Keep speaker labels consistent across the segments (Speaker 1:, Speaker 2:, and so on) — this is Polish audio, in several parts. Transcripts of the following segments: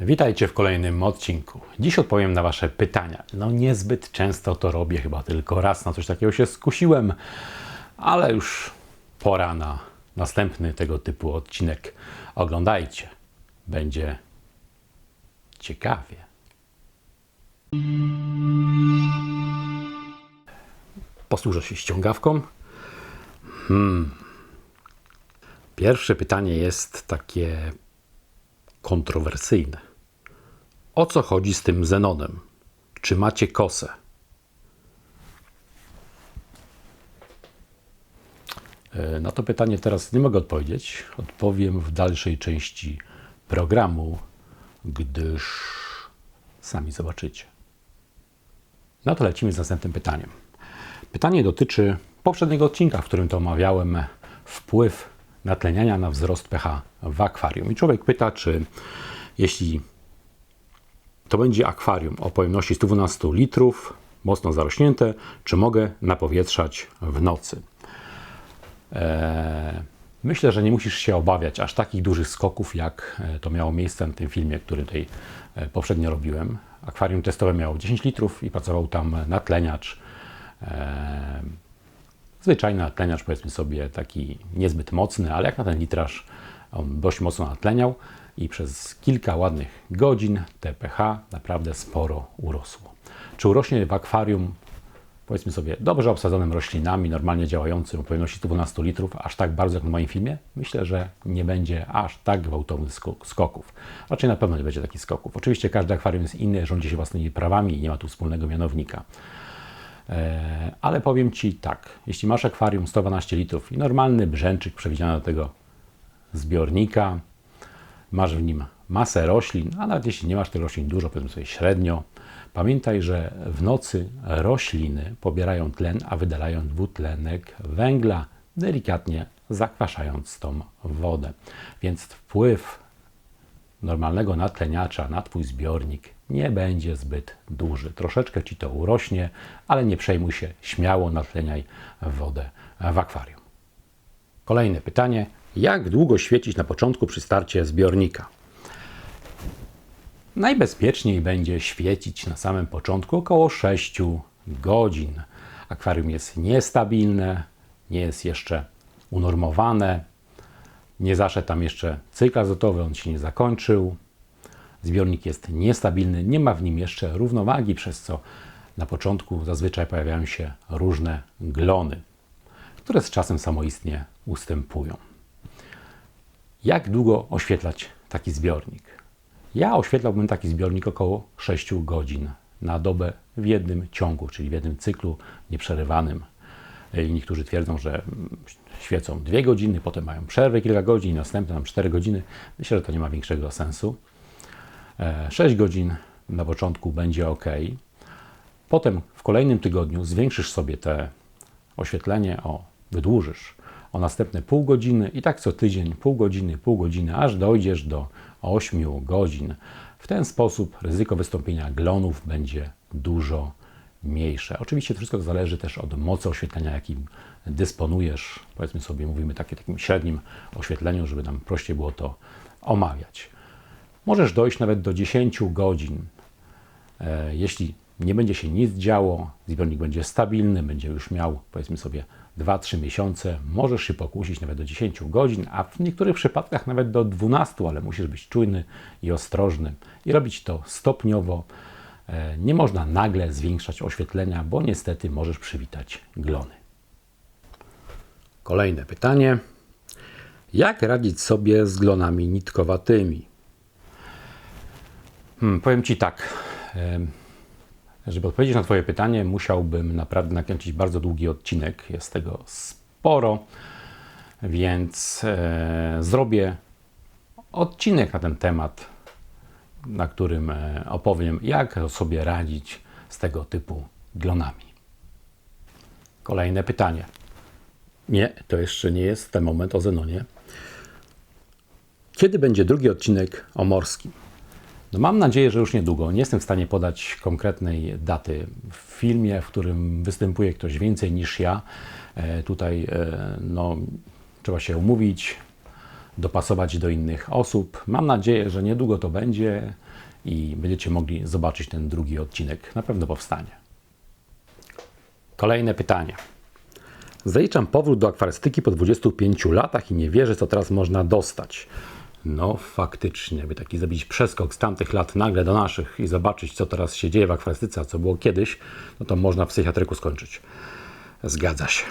Speaker 1: Witajcie w kolejnym odcinku. Dziś odpowiem na Wasze pytania. No niezbyt często to robię, chyba tylko raz na coś takiego się skusiłem, ale już pora na następny tego typu odcinek. Oglądajcie. Będzie ciekawie. Posłużę się ściągawką. Hmm. Pierwsze pytanie jest takie kontrowersyjne. O co chodzi z tym Zenonem? Czy macie kosę? E, Na to pytanie teraz nie mogę odpowiedzieć. Odpowiem w dalszej części programu, gdyż sami zobaczycie. No to lecimy z następnym pytaniem. Pytanie dotyczy poprzedniego odcinka, w którym to omawiałem wpływ natleniania na wzrost pH w akwarium. I człowiek pyta, czy jeśli to będzie akwarium o pojemności 112 litrów, mocno zarośnięte, czy mogę napowietrzać w nocy? Eee, myślę, że nie musisz się obawiać aż takich dużych skoków, jak e, to miało miejsce na tym filmie, który tutaj e, poprzednio robiłem. Akwarium testowe miało 10 litrów i pracował tam natleniacz. Eee, zwyczajny natleniacz, powiedzmy sobie, taki niezbyt mocny, ale jak na ten litraż on dość mocno natleniał i przez kilka ładnych godzin TPH naprawdę sporo urosło. Czy urośnie w akwarium, powiedzmy sobie, dobrze obsadzonym roślinami, normalnie działającym o pojemności 12 litrów, aż tak bardzo jak na moim filmie? Myślę, że nie będzie aż tak gwałtownych skok- skoków. Raczej na pewno nie będzie takich skoków. Oczywiście każde akwarium jest inne, rządzi się własnymi prawami i nie ma tu wspólnego mianownika. E, Ale powiem Ci tak, jeśli masz akwarium 112 litrów i normalny brzęczyk przewidziany do tego zbiornika, masz w nim masę roślin, a nawet jeśli nie masz tych roślin dużo, powiedzmy sobie średnio, pamiętaj, że w nocy rośliny pobierają tlen, a wydalają dwutlenek węgla, delikatnie zakwaszając tą wodę. Więc wpływ normalnego natleniacza na Twój zbiornik nie będzie zbyt duży. Troszeczkę Ci to urośnie, ale nie przejmuj się, śmiało natleniaj wodę w akwarium. Kolejne pytanie. Jak długo świecić na początku przy starcie zbiornika? Najbezpieczniej będzie świecić na samym początku około 6 godzin. Akwarium jest niestabilne, nie jest jeszcze unormowane, nie zaszedł tam jeszcze cykl azotowy, on się nie zakończył. Zbiornik jest niestabilny, nie ma w nim jeszcze równowagi, przez co na początku zazwyczaj pojawiają się różne glony, które z czasem samoistnie ustępują. Jak długo oświetlać taki zbiornik? Ja oświetlałbym taki zbiornik około 6 godzin na dobę w jednym ciągu, czyli w jednym cyklu nieprzerywanym. I niektórzy twierdzą, że mm, świecą 2 godziny, potem mają przerwę kilka godzin, następne tam 4 godziny. Myślę, że to nie ma większego sensu. 6 godzin na początku będzie ok. Potem w kolejnym tygodniu zwiększysz sobie te oświetlenie, o, wydłużysz o następne pół godziny i tak co tydzień, pół godziny, pół godziny, aż dojdziesz do 8 godzin. W ten sposób ryzyko wystąpienia glonów będzie dużo mniejsze. Oczywiście to wszystko zależy też od mocy oświetlenia, jakim dysponujesz. Powiedzmy sobie, mówimy takie, takim średnim oświetleniu, żeby nam prościej było to omawiać. Możesz dojść nawet do 10 godzin. E, Jeśli nie będzie się nic działo, zbiornik będzie stabilny, będzie już miał, powiedzmy sobie, 2-3 miesiące, możesz się pokusić nawet do 10 godzin, a w niektórych przypadkach nawet do 12, ale musisz być czujny i ostrożny i robić to stopniowo. E, Nie można nagle zwiększać oświetlenia, bo niestety możesz przywitać glony. Kolejne pytanie. Jak radzić sobie z glonami nitkowatymi? Hmm, powiem Ci tak. Żeby odpowiedzieć na Twoje pytanie, musiałbym naprawdę nakręcić bardzo długi odcinek. Jest tego sporo, więc e, zrobię odcinek na ten temat, na którym e, opowiem, jak sobie radzić z tego typu glonami. Kolejne pytanie. Nie, to jeszcze nie jest ten moment o Zenonie. Kiedy będzie drugi odcinek o morskim? No mam nadzieję, że już niedługo. Nie jestem w stanie podać konkretnej daty. W filmie, w którym występuje ktoś więcej niż ja, e, tutaj e, no, trzeba się umówić, dopasować do innych osób. Mam nadzieję, że niedługo to będzie i będziecie mogli zobaczyć ten drugi odcinek. Na pewno powstanie. Kolejne pytanie. Zaliczam powrót do akwarystyki po 25 latach i nie wierzę, co teraz można dostać. No faktycznie, by taki zrobić przeskok z tamtych lat nagle do naszych i zobaczyć, co teraz się dzieje w akwarystyce, a co było kiedyś, no to można w psychiatryku skończyć. Zgadza się.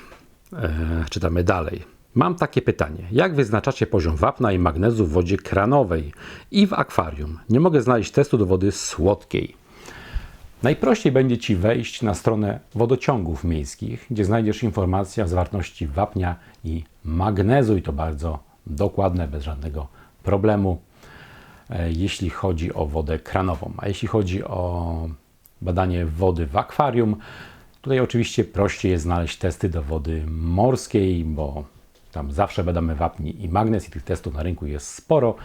Speaker 1: Eee, czytamy dalej. Mam takie pytanie. Jak wyznaczacie poziom wapna i magnezu w wodzie kranowej i w akwarium? Nie mogę znaleźć testu do wody słodkiej. Najprościej będzie Ci wejść na stronę wodociągów miejskich, gdzie znajdziesz informacje o zawartości wapnia i magnezu i to bardzo dokładne, bez żadnego problemu, e, jeśli chodzi o wodę kranową. A jeśli chodzi o badanie wody w akwarium, tutaj oczywiście prościej jest znaleźć testy do wody morskiej, bo tam zawsze badamy wapni i magnez i tych testów na rynku jest sporo,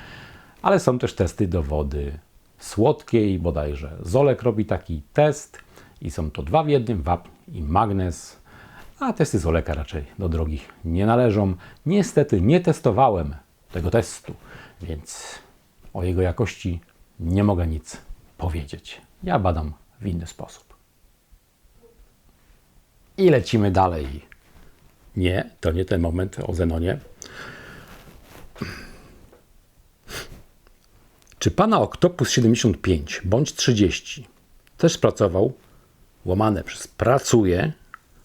Speaker 1: ale są też testy do wody słodkiej, bodajże Zolek robi taki test i są to dwa w jednym, wapń i magnez, a testy Zoleka raczej do drogich nie należą. Niestety nie testowałem tego testu, więc o jego jakości nie mogę nic powiedzieć. Ja badam w inny sposób. I lecimy dalej. Nie, to nie ten moment o Zenonie. Czy pana Octopus 75 bądź 30 też pracował, łamane przez pracuje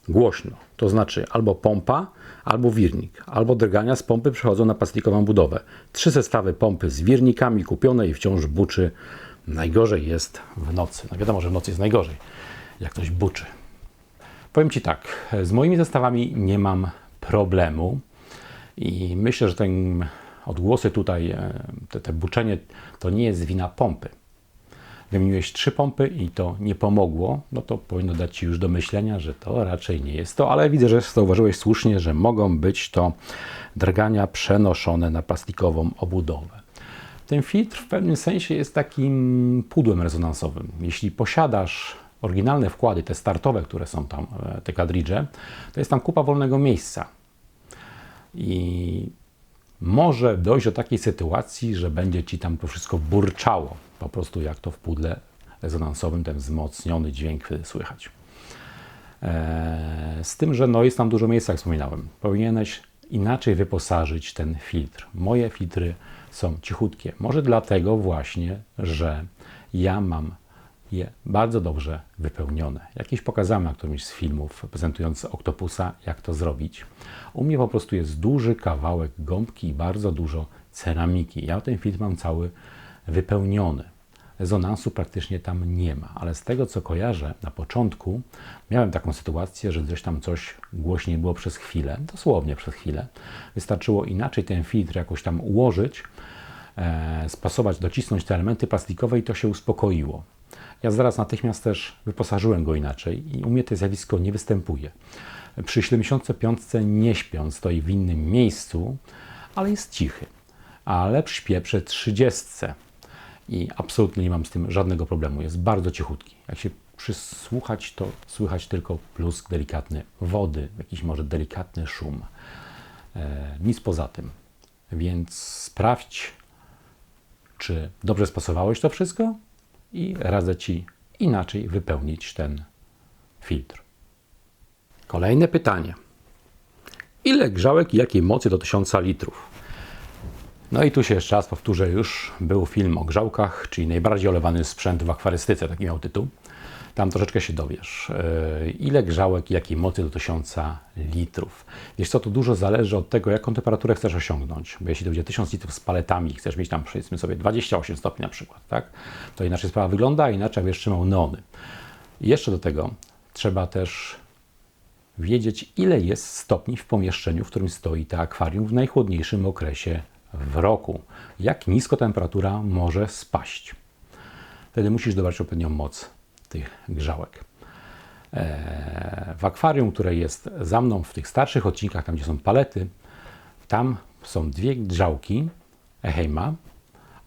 Speaker 1: głośno, to znaczy albo pompa, albo wirnik, albo drgania z pompy przechodzą na plastikową budowę. Trzy zestawy pompy z wirnikami kupione i wciąż buczy. Najgorzej jest w nocy. No wiadomo, że w nocy jest najgorzej, jak ktoś buczy. Powiem Ci tak, z moimi zestawami nie mam problemu i myślę, że ten odgłosy tutaj, e, te, te buczenie, to nie jest wina pompy. Wymieniłeś trzy pompy i to nie pomogło, no to powinno dać Ci już do myślenia, że to raczej nie jest to, ale widzę, że zauważyłeś słusznie, że mogą być to drgania przenoszone na plastikową obudowę. Ten filtr w pewnym sensie jest takim pudłem rezonansowym. Jeśli posiadasz oryginalne wkłady, te startowe, które są tam, e, te kadridże, to jest tam kupa wolnego miejsca. I może dojść do takiej sytuacji, że będzie ci tam to wszystko burczało, po prostu jak to w pudle rezonansowym ten wzmocniony dźwięk słychać. Eee, z tym, że no jest tam dużo miejsca, jak wspominałem. Powinieneś inaczej wyposażyć ten filtr. Moje filtry są cichutkie. Może dlatego właśnie, że ja mam je bardzo dobrze wypełnione. Jakieś pokazałem na którymś z filmów prezentując Oktopusa, jak to zrobić. U mnie po prostu jest duży kawałek gąbki i bardzo dużo ceramiki. Ja ten filtr mam cały wypełniony. Rezonansu praktycznie tam nie ma, ale z tego co kojarzę, na początku miałem taką sytuację, że gdzieś tam coś głośniej było przez chwilę, dosłownie przez chwilę. Wystarczyło inaczej ten filtr jakoś tam ułożyć, e, spasować, docisnąć te elementy plastikowe i to się uspokoiło. Ja zaraz natychmiast też wyposażyłem go inaczej i u mnie to zjawisko nie występuje. Przy 75 nie śpią, stoi w innym miejscu, ale jest cichy. Ale śpię przy 30 i absolutnie nie mam z tym żadnego problemu. Jest bardzo cichutki. Jak się przysłuchać, to słychać tylko plusk delikatny wody, jakiś może delikatny szum. E, nic poza tym. Więc sprawdź, czy dobrze spasowałeś to wszystko i radzę Ci inaczej wypełnić ten filtr. Kolejne pytanie. Ile grzałek i jakiej mocy do 1000 litrów? No i tu się jeszcze raz powtórzę, już był film o grzałkach, czyli najbardziej olewany sprzęt w akwarystyce, taki miał tytuł. Tam troszeczkę się dowiesz, e, ile grzałek i jakiej mocy do 1000 litrów. Wiesz co, to dużo zależy od tego, jaką temperaturę chcesz osiągnąć. Bo jeśli to będzie 1000 litrów z paletami chcesz mieć tam, powiedzmy sobie, 28 stopni na przykład, tak? to inaczej sprawa wygląda, a inaczej będziesz trzymał neony. I jeszcze do tego trzeba też wiedzieć, ile jest stopni w pomieszczeniu, w którym stoi to akwarium w najchłodniejszym okresie w roku. Jak nisko temperatura może spaść. Wtedy musisz dobrać odpowiednią moc tych grzałek. E, w akwarium, które jest za mną w tych starszych odcinkach, tam gdzie są palety, tam są dwie grzałki Eheima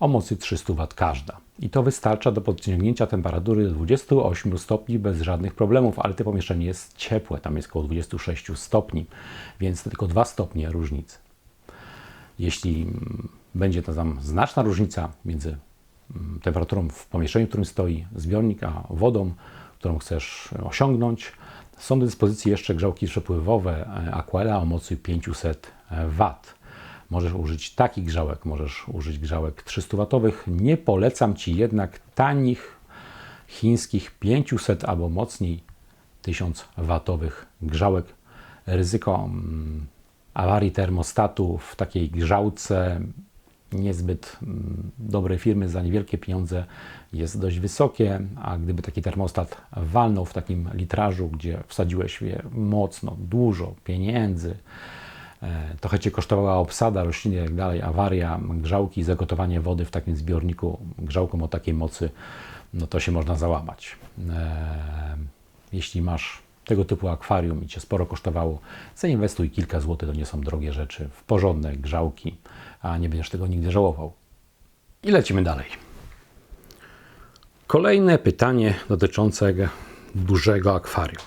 Speaker 1: o mocy 300 W każda. I to wystarcza do podciągnięcia temperatury do 28 stopni bez żadnych problemów, ale to pomieszczenie jest ciepłe, tam jest około 26 stopni, więc to tylko 2 stopnie różnicy. Jeśli będzie to tam znaczna różnica między mm, temperaturą w pomieszczeniu, w którym stoi zbiornik, a wodą, którą chcesz osiągnąć, są do dyspozycji jeszcze grzałki przepływowe e, Aquela o mocy 500 W. Możesz użyć takich grzałek, możesz użyć grzałek 300W. Nie polecam Ci jednak tanich chińskich 500 albo mocniej 1000 watowych grzałek. Ryzyko mm, awarii termostatu w takiej grzałce niezbyt mm, dobrej firmy za niewielkie pieniądze jest dość wysokie, a gdyby taki termostat walnął w takim litrażu, gdzie wsadziłeś je mocno, dużo pieniędzy, e, trochę Cię kosztowała obsada rośliny, jak dalej, awaria, grzałki, zagotowanie wody w takim zbiorniku grzałką o takiej mocy, no to się można załamać. E, jeśli masz tego typu akwarium i Cię sporo kosztowało, zainwestuj kilka złotych, to nie są drogie rzeczy, w porządne grzałki, a nie będziesz tego nigdy żałował. I lecimy dalej. Kolejne pytanie dotyczące dużego akwarium.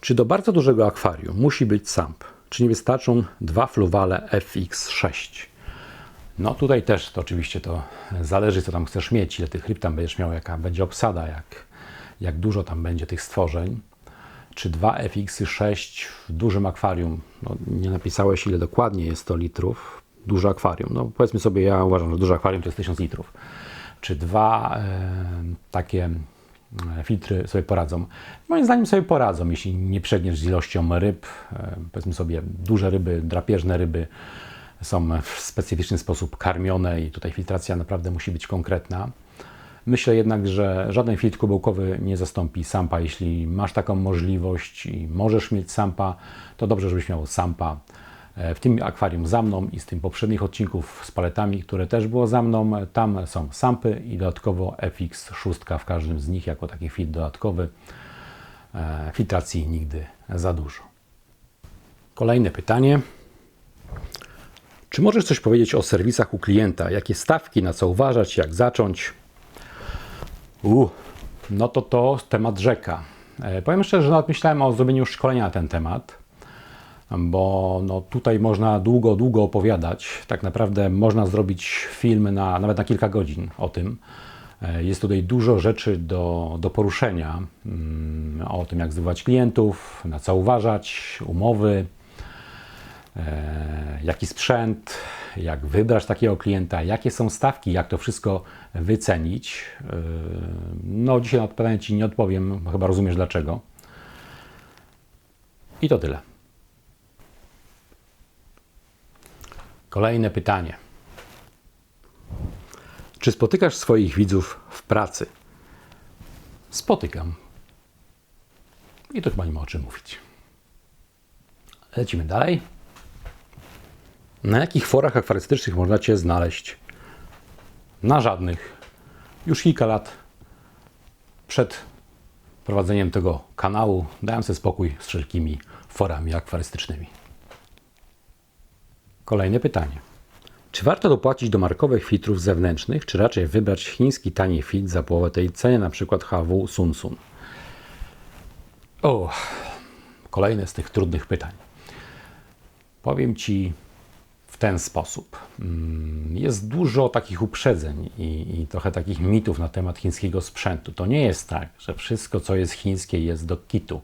Speaker 1: Czy do bardzo dużego akwarium musi być SAMP? Czy nie wystarczą dwa fluwale FX6? No tutaj też to oczywiście to zależy, co tam chcesz mieć, ile tych ryb tam będziesz miał, jaka będzie obsada, jak, jak dużo tam będzie tych stworzeń. Czy dwa FX6 w dużym akwarium? No, nie napisałeś, ile dokładnie jest to litrów. Duże akwarium. No powiedzmy sobie, ja uważam, że duże akwarium to jest 1000 litrów. Czy dwa e, takie e, filtry sobie poradzą? Moim zdaniem sobie poradzą, jeśli nie przegniesz z ilością ryb. E, powiedzmy sobie, duże ryby, drapieżne ryby są w specyficzny sposób karmione i tutaj filtracja naprawdę musi być konkretna. Myślę jednak, że żaden filtr kubełkowy nie zastąpi sampa. Jeśli masz taką możliwość i możesz mieć sampa, to dobrze, żebyś miał sampa. W tym akwarium za mną i z tym poprzednich odcinków z paletami, które też było za mną, tam są sampy i dodatkowo FX6 w każdym z nich jako taki filtr dodatkowy. E, filtracji nigdy za dużo. Kolejne pytanie. Czy możesz coś powiedzieć o serwisach u klienta? Jakie stawki, na co uważać, jak zacząć? U, no to to temat rzeka. E, powiem szczerze, że nawet myślałem o zrobieniu szkolenia na ten temat, bo no tutaj można długo, długo opowiadać. Tak naprawdę można zrobić film na, nawet na kilka godzin o tym. E, jest tutaj dużo rzeczy do, do poruszenia mm, o tym, jak zdobywać klientów, na co uważać, umowy, e, jaki sprzęt, jak wybrać takiego klienta, jakie są stawki, jak to wszystko wycenić. E, no, dzisiaj na pytanie Ci nie odpowiem, chyba rozumiesz dlaczego. I to tyle. Kolejne pytanie. Czy spotykasz swoich widzów w pracy? Spotykam. I to chyba nie ma o czym mówić. Lecimy dalej. Na jakich forach akwarystycznych można Cię znaleźć? Na żadnych. Już kilka lat przed prowadzeniem tego kanału dałem sobie spokój z wszelkimi forami akwarystycznymi. Kolejne pytanie. Czy warto dopłacić do markowych filtrów zewnętrznych, czy raczej wybrać chiński tani filtr za połowę tej ceny, na przykład HW Sunsun? O, kolejne z tych trudnych pytań. Powiem Ci ten sposób. Mm, jest dużo takich uprzedzeń i, i, trochę takich mitów na temat chińskiego sprzętu. To nie jest tak, że wszystko, co jest chińskie, jest do kitu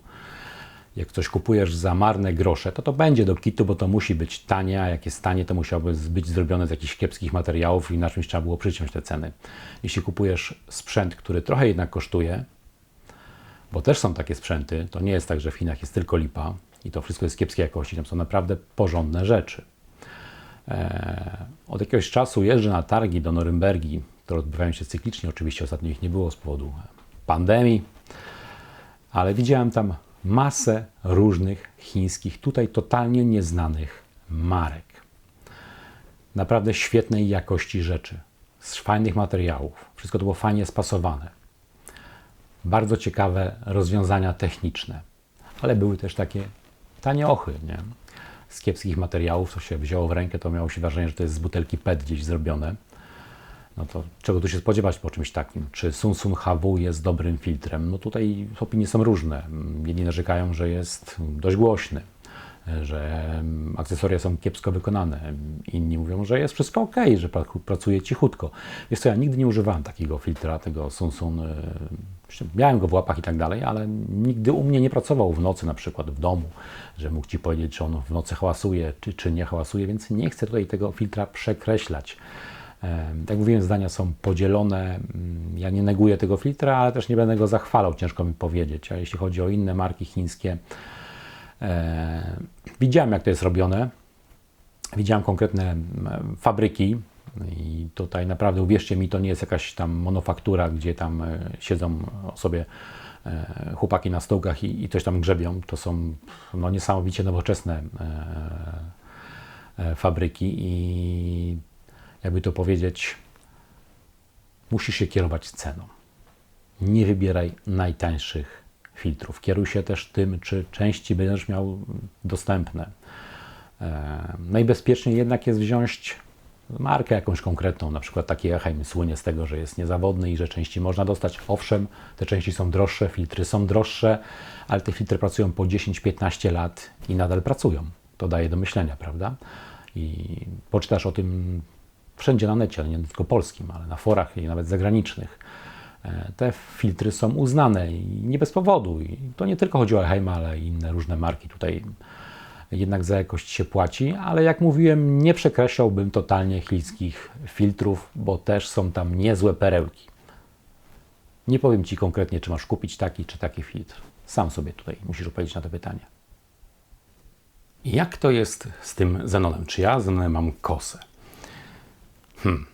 Speaker 1: jak coś kupujesz za marne grosze, to to będzie do kitu, bo to musi być tanie, a jak jest tanie, to musiałoby być zrobione z jakichś kiepskich materiałów i na czymś trzeba było przyciąć te ceny. Jeśli kupujesz sprzęt, który trochę jednak kosztuje, bo też są takie sprzęty, to nie jest tak, że w Chinach jest tylko lipa i to wszystko jest kiepskiej jakości, tam są naprawdę porządne rzeczy. Eee, od jakiegoś czasu jeżdżę na targi do Norymbergi, które odbywają się cyklicznie, oczywiście ostatnio ich nie było z powodu pandemii, ale widziałem tam masę różnych chińskich, tutaj totalnie nieznanych marek. Naprawdę świetnej jakości rzeczy, z fajnych materiałów. Wszystko to było fajnie spasowane. Bardzo ciekawe rozwiązania techniczne, ale były też takie tanie ochy, nie? Z kiepskich materiałów, co się wzięło w rękę, to miało się wrażenie, że to jest z butelki PET gdzieś zrobione no to czego tu się spodziewać po czymś takim? Czy Sunsun HW jest dobrym filtrem? No tutaj opinie są różne. Jedni narzekają, że jest dość głośny. Że akcesoria są kiepsko wykonane. Inni mówią, że jest wszystko ok, że pra- pracuje cichutko. Wiesz co, ja nigdy nie używałem takiego filtra, tego Sunsun. e, Miałem go w łapach i tak dalej, ale nigdy u mnie nie pracował w nocy, na przykład w domu, że mógł Ci powiedzieć, czy on w nocy hałasuje, czy, czy nie hałasuje, więc nie chcę tutaj tego filtra przekreślać. Tak jak mówiłem, zdania są podzielone. Mm, Ja nie neguję tego filtra, ale też nie będę go zachwalał, ciężko mi powiedzieć. A jeśli chodzi o inne marki chińskie, widziałem jak to jest robione. Widziałem konkretne fabryki i tutaj naprawdę uwierzcie mi, to nie jest jakaś tam monofaktura, gdzie tam e, siedzą sobie e, chłopaki na stołkach i, coś tam grzebią. To są no, niesamowicie nowoczesne e, e, fabryki i jakby to powiedzieć, musisz się kierować ceną. Nie wybieraj najtańszych filtrów. Kieruj się też tym, czy części będziesz miał dostępne. E, Najbezpieczniej jednak jest wziąć markę jakąś konkretną, na przykład taki Eheim słynie z tego, że jest niezawodny i że części można dostać. Owszem, te części są droższe, filtry są droższe, ale te filtry pracują po 10-15 lat i nadal pracują. To daje do myślenia, prawda? I poczytasz o tym wszędzie na necie, ale nie tylko polskim, ale na forach i nawet zagranicznych. E, Te filtry są uznane i nie bez powodu. I to nie tylko chodzi o Eheima, ale i inne różne marki tutaj jednak za jakość się płaci, ale jak mówiłem, nie przekreślałbym totalnie chińskich filtrów, bo też są tam niezłe perełki. Nie powiem Ci konkretnie, czy masz kupić taki czy taki filtr. Sam sobie tutaj musisz odpowiedzieć na to pytanie. Jak to jest z tym Zenonem? Czy ja Zenonem mam kosę? Hmm.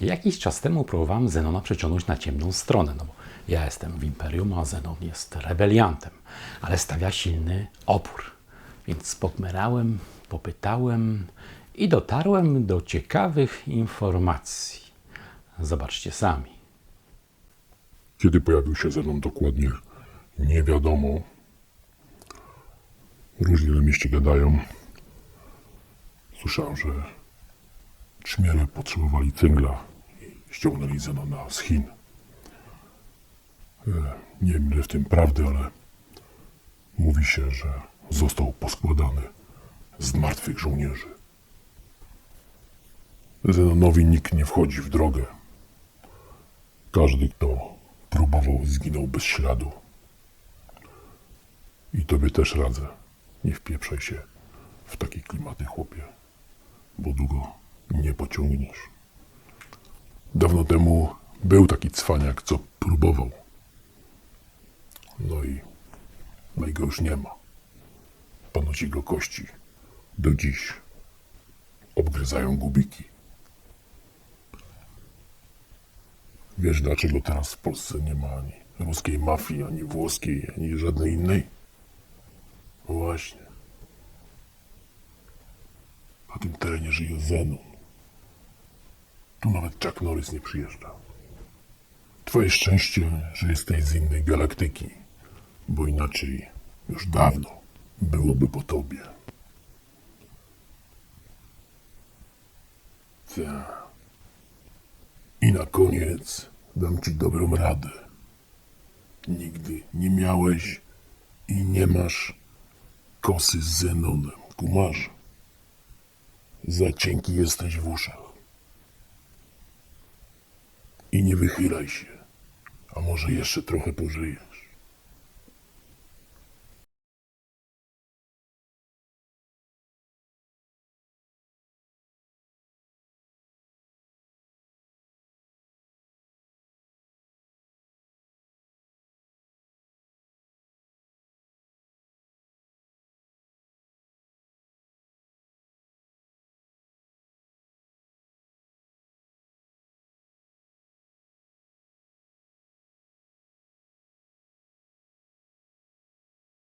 Speaker 1: Jakiś czas temu próbowałem Zenona przeciągnąć na ciemną stronę, no bo ja jestem w Imperium, a Zenon jest rebeliantem, ale stawia silny opór. Więc pokmerałem, popytałem i dotarłem do ciekawych informacji. Zobaczcie sami.
Speaker 2: Kiedy pojawił się Zenon dokładnie, nie wiadomo. Różnie na mieście gadają. Słyszałem, że Trzmiele potrzebowali cygla i ściągnęli Zenona z Chin. E, Nie wiem, ile w tym prawdy, ale mówi się, że został poskładany z martwych żołnierzy. Zenonowi nikt nie wchodzi w drogę. Każdy, kto próbował, zginął bez śladu. I tobie też radzę. Nie wpieprzaj się w takie klimaty, chłopie, bo długo nie pociągniesz. Dawno temu był taki cwaniak, co próbował. No i, no i go już nie ma. Ponoć jego kości do dziś obgryzają gubiki. Wiesz, dlaczego teraz w Polsce nie ma ani ruskiej mafii, ani włoskiej, ani żadnej innej? Właśnie. Na tym terenie żyje Zenon. Tu nawet Chuck Norris nie przyjeżdża. Twoje szczęście, że jesteś z innej galaktyki, bo inaczej już dawno byłoby po tobie. Tak. I na koniec dam ci dobrą radę. Nigdy nie miałeś i nie masz kosy z Zenonem, kumarz. Za cienki jesteś w uszach. I nie wychylaj się, a może jeszcze trochę pożyjesz.